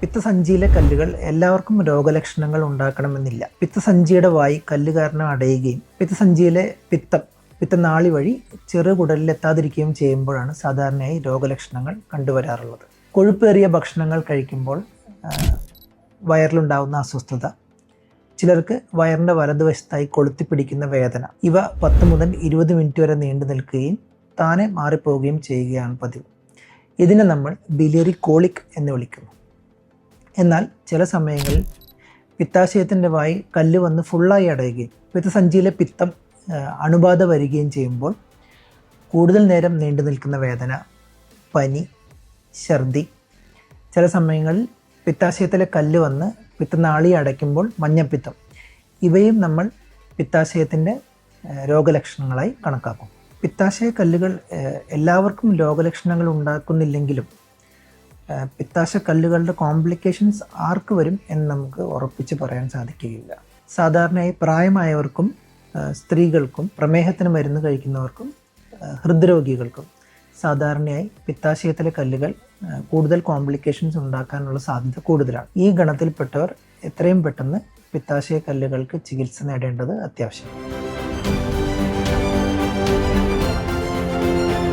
പിത്തസഞ്ചിയിലെ കല്ലുകൾ എല്ലാവർക്കും രോഗലക്ഷണങ്ങൾ ഉണ്ടാക്കണമെന്നില്ല. പിത്തസഞ്ചിയുടെ വായി കല്ല് കാരണം അടയുകയും പിത്തസഞ്ചിയിലെ പിത്തം പിത്തനാളി വഴി ചെറുകുടലിൽ എത്താതിരിക്കുകയും ചെയ്യുമ്പോഴാണ് സാധാരണയായി രോഗലക്ഷണങ്ങൾ കണ്ടുവരാറുള്ളത്. കൊഴുപ്പേറിയ ഭക്ഷണങ്ങൾ കഴിക്കുമ്പോൾ വയറിലുണ്ടാകുന്ന അസ്വസ്ഥത ചിലർക്ക് വയറിന്റെ വലതുവശത്തായി കൊളുത്തിപ്പിടിക്കുന്ന വേദന ഇവ പത്ത് മുതൽ ഇരുപത് മിനിറ്റ് വരെ നീണ്ടു നിൽക്കുകയും താനെ മാറിപ്പോവുകയും ചെയ്യുകയാണ് പതിവ്. ഇതിനെ നമ്മൾ ബിലിയറി കോളിക് എന്ന് വിളിക്കുന്നു. എന്നാൽ ചില സമയങ്ങളിൽ പിത്താശയത്തിന്റെ വായി കല്ല് വന്ന് ഫുള്ളായി അടയുകയും പിത്തസഞ്ചിയിലെ പിത്തം അണുബാധ വരികയും ചെയ്യുമ്പോൾ കൂടുതൽ നേരം നീണ്ടു നിൽക്കുന്ന വേദന പനി ഛർദി ചില സമയങ്ങളിൽ പിത്താശയത്തിലെ കല്ല് വന്ന് പിത്തനാളി അടയ്ക്കുമ്പോൾ മഞ്ഞപ്പിത്തം ഇവയും നമ്മൾ പിത്താശയത്തിന്റെ രോഗലക്ഷണങ്ങളായി കണക്കാക്കും. പിത്താശയ കല്ലുകൾ എല്ലാവർക്കും രോഗലക്ഷണങ്ങൾ ഉണ്ടാക്കുന്നില്ലെങ്കിലും പിത്താശ കല്ലുകളുടെ കോംപ്ലിക്കേഷൻസ് ആർക്ക് വരും എന്ന് നമുക്ക് ഉറപ്പിച്ച് പറയാൻ സാധിക്കുകയില്ല. സാധാരണയായി പ്രായമായവർക്കും സ്ത്രീകൾക്കും പ്രമേഹത്തിന് മരുന്ന് കഴിക്കുന്നവർക്കും ഹൃദ്രോഗികൾക്കും സാധാരണയായി പിത്താശയത്തിലെ കല്ലുകൾ കൂടുതൽ കോംപ്ലിക്കേഷൻസ് ഉണ്ടാക്കാനുള്ള സാധ്യത കൂടുതലാണ്. ഈ ഗണത്തിൽപ്പെട്ടവർ എത്രയും പെട്ടെന്ന് പിത്താശയ കല്ലുകൾക്ക് ചികിത്സ നേടേണ്ടത് അത്യാവശ്യമാണ്.